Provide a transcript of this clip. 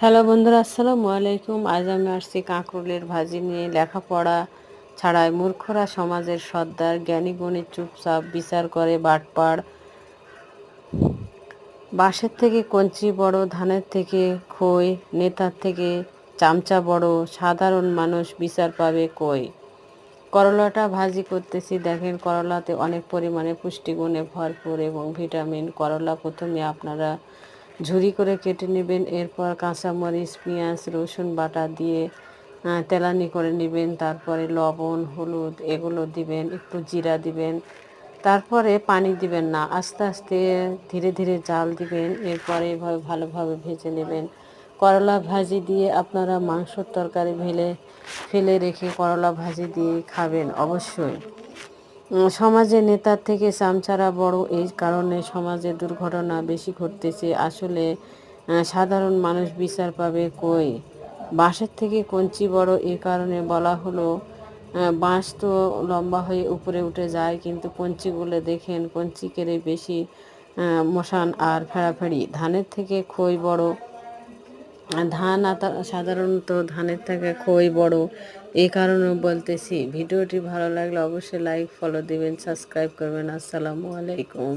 Hello বন্ধুরা, আসসালামু আলাইকুম। আজ আমি আসছি কাঁকরুলের ভাজি নিয়ে। লেখাপড়া ছাড়াই মূর্খরা সমাজের সর্দার, জ্ঞানী গুণী চুপচাপ, বিচার করে বাটপাড়। বাঁশের থেকে কঞ্চি বড়, ধানের থেকে খই, নেতার থেকে চামচা বড়, সাধারণ মানুষ বিচার পাবে কই? করলাটা ভাজি করতেছি। দেখেন, করলাতে অনেক পরিমাণে পুষ্টিগুণে ভরপুর এবং ভিটামিন। করলা প্রথমে আপনারা ঝুরি করে কেটে নেবেন, এরপর কাঁচামরিচ, পেঁয়াজ, রসুন বাটা দিয়ে তেলানি করে নেবেন, তারপরে লবণ, হলুদ এগুলো দিবেন, একটু জিরা দিবেন, তারপরে পানি দিবেন না, আস্তে আস্তে ধীরে ধীরে জাল দিবেন, এরপরে এভাবে ভালোভাবে ভেজে নেবেন। করলা ভাজি দিয়ে আপনারা মাংসর তরকারি ভেলে, ফেলে রেখে করলা ভাজি দিয়ে খাবেন অবশ্যই। সমাজে নেতার থেকে চামচারা বড় এই কারণে সমাজে দুর্ঘটনা বেশি ঘটতেছে। আসলে সাধারণ মানুষ বিচার পাবে কই? বাঁশের থেকে কঞ্চি বড় এ কারণে বলা হলো বাঁশ তো লম্বা হয়ে উপরে উঠে যায়, কিন্তু কঞ্চিগুলো দেখেন, কঞ্চি কেড়ে বেশি মশান আর ফেড়াফেড়ি। ধানের থেকে খই বড় ধান সাধারণত ধানের থেকে খই বড়। এই কারণে বলতেছি, ভিডিওটি ভালো লাগলে অবশ্যই লাইক ফলো দিবেন সাবস্ক্রাইব করবেন। আসসালামু আলাইকুম।